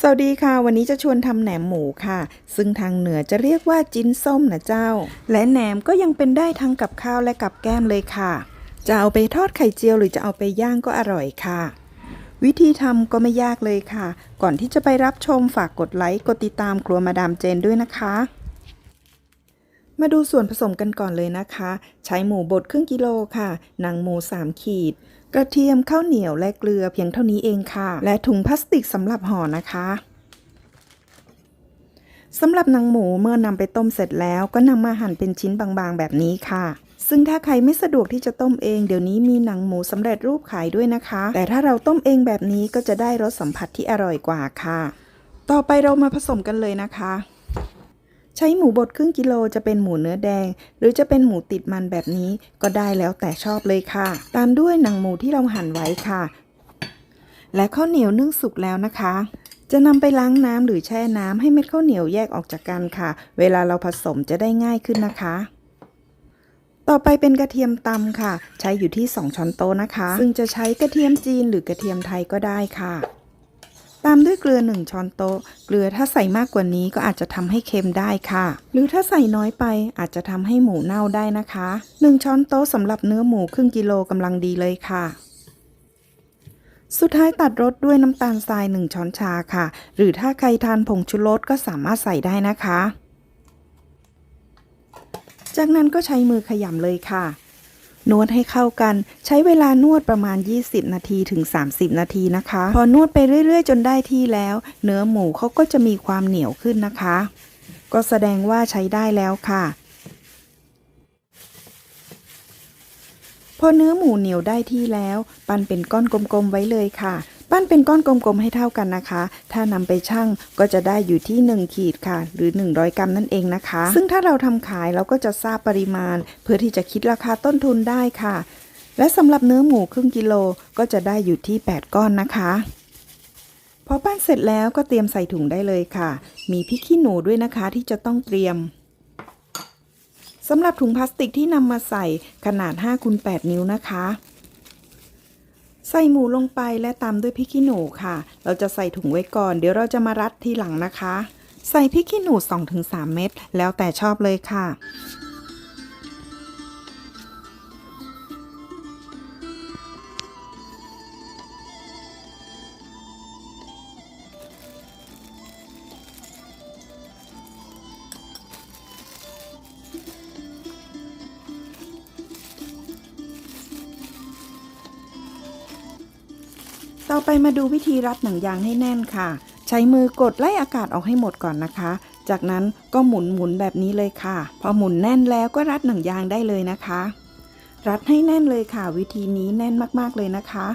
สวัสดีค่ะ วันนี้จะชวนทำแหนมหมูค่ะ ซึ่งทางเหนือจะเรียกว่าจิ้นส้มนะเจ้า และแหนมก็ยังเป็นได้ทั้งกับข้าวและกับแก้มเลยค่ะ จะเอาไปทอดไข่เจียวหรือจะเอาไปย่างก็อร่อยค่ะ วิธีทำก็ไม่ยากเลยค่ะ ก่อนที่จะไปรับชมฝากกดไลค์กดติดตามครัวมาดามเจนด้วยนะคะ มาดูส่วนผสมกันก่อนเลยนะคะ ใช้หมูบดครึ่งกิโลค่ะหนังหมู3ขีด กระเทียมข้าวเหนียวและเกลือเพียงเท่านี้เองค่ะ และถุงพลาสติกสำหรับห่อนะคะสำหรับหนังหมูเมื่อนำไปต้มเสร็จแล้วก็นำมาหั่นเป็นชิ้นบางๆ แบบนี้ค่ะ ซึ่งถ้าใครไม่สะดวกที่จะต้มเองเดี๋ยวนี้มีหนังหมูสำเร็จรูปขายด้วยนะคะ แต่ถ้าเราต้มเองแบบนี้ก็จะได้รสสัมผัสที่อร่อยกว่าค่ะ ต่อไปเรามาผสมกันเลยนะคะ ใช้หมูบดครึ่งกิโลจะเป็นหมูเนื้อแดง หรือจะเป็นหมูติดมันแบบนี้ก็ได้แล้วแต่ชอบเลยค่ะ ตามด้วยหนังหมูที่เราหั่นไว้ค่ะ และข้าวเหนียวนึ่งสุกแล้วนะคะ จะนำไปล้างน้ำหรือแช่น้ำให้เม็ดข้าวเหนียวแยกออกจากกันค่ะ เวลาเราผสมจะได้ง่ายขึ้นนะคะต่อไปเป็นกระเทียมตำค่ะ ใช้อยู่ที่ 2 ช้อนโต๊ะนะคะ ซึ่งจะใช้กระเทียมจีนหรือกระเทียมไทยก็ได้ค่ะ ตามด้วยเกลือ 1 ช้อนโต๊ะ เกลือถ้าใส่มากกว่านี้ก็อาจจะทำให้เค็มได้ค่ะ หรือถ้าใส่น้อยไปอาจจะทำให้หมูเน่าได้นะคะ 1 ช้อนโต๊ะสำหรับเนื้อหมูครึ่งกิโลกำลังดีเลยค่ะสุดท้ายตัดรสด้วยน้ำตาลทราย 1 ช้อนชาค่ะ หรือถ้าใครทานผงชูรสก็สามารถใส่ได้นะคะ จากนั้นก็ใช้มือขยำเลยค่ะ นวดให้เข้ากัน ใช้เวลานวดประมาณ 20 นาทีถึง 30 นาทีนะคะ พอนวดไปเรื่อย ๆ จนได้ที่แล้ว เนื้อหมูเขาก็จะมีความเหนียวขึ้นนะคะ ก็แสดงว่าใช้ได้แล้วค่ะ อเนื้อหมูเหนียวได้ที่แล้ว ปั้นเป็นก้อนกลมๆไว้เลยค่ะ ปั้นเป็นก้อนกลมๆให้เท่ากันนะคะ ถ้านำไปชั่งก็จะได้อยู่ที่ 1 ขีดค่ะ หรือ 100 กรัมนั่นเองนะคะ ซึ่งถ้าเราทำขายเราก็จะทราบปริมาณ เพื่อที่จะคิดราคาต้นทุนได้ค่ะ และสำหรับเนื้อหมูครึ่งกิโลก็จะได้อยู่ที่ 8 ก้อนนะคะพอปั้นเสร็จแล้วก็เตรียมใส่ถุงได้เลยค่ะ มีพริกขี้หนูด้วยนะคะที่จะต้องเตรียม สำหรับถุงพลาสติกที่นำมาใส่ขนาด5คูณ8นิ้วนะคะ ใส่หมูลงไปและตามด้วยพริกขี้หนูค่ะ เราจะใส่ถุงไว้ก่อน เดี๋ยวเราจะมารัดทีหลังนะคะ ใส่พริกขี้หนู 2-3 เม็ดแล้วแต่ชอบเลยค่ะ ต่อไปมาดูวิธีรัดหนังยางให้แน่นค่ะ ใช้มือกดไล่อากาศออกให้หมดก่อนนะคะ จากนั้นก็หมุนหมุนแบบนี้เลยค่ะ พอหมุนแน่นแล้วก็รัดหนังยางได้เลยนะคะ รัดให้แน่นเลยค่ะ วิธีนี้แน่นมากๆเลยนะคะ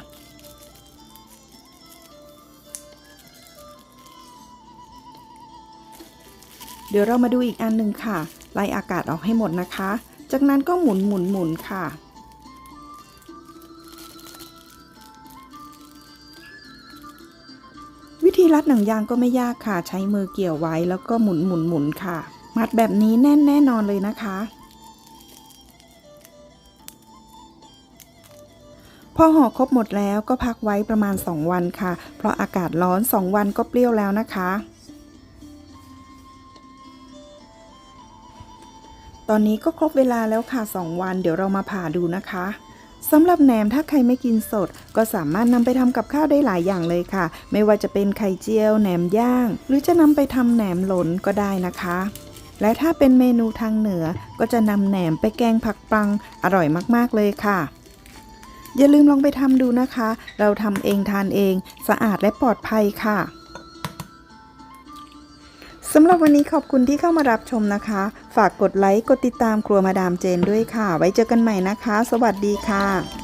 เดี๋ยวเรามาดูอีกอันหนึ่งค่ะ ไล่อากาศออกให้หมดนะคะ จากนั้นก็หมุนหมุนหมุนค่ะ ธีรัดหนังยางก็ไม่ยากค่ะ ใช้มือเกี่ยวไว้แล้วก็หมุนหมุนหมุนค่ะ มัดแบบนี้แน่นแน่นอนเลยนะคะ พอห่อครบหมดแล้วก็พักไว้ประมาณ 2 วันค่ะ เพราะอากาศร้อน 2 วันก็เปรี้ยวแล้วนะคะตอนนี้ก็ครบเวลาแล้วค่ะ 2 วัน เดี๋ยวเรามาผ่าดูนะคะ สำหรับแหนมถ้าใครไม่กินสด ก็สามารถนำไปทำกับข้าวได้หลายอย่างเลยค่ะ ไม่ว่าจะเป็นไข่เจียวแหนมย่าง หรือจะนำไปทำแหนมหลนก็ได้นะคะ และถ้าเป็นเมนูทางเหนือก็จะนำแหนมไปแกงผักปังอร่อยมากๆเลยค่ะ อย่าลืมลองไปทำดูนะคะ เราทำเองทานเอง สะอาดและปลอดภัยค่ะ สำหรับวันนี้ขอบคุณที่เข้ามารับชมนะคะ ฝากกดไลค์ กดติดตามครัวมาดามเจนด้วยค่ะ ไว้เจอกันใหม่นะคะ สวัสดีค่ะ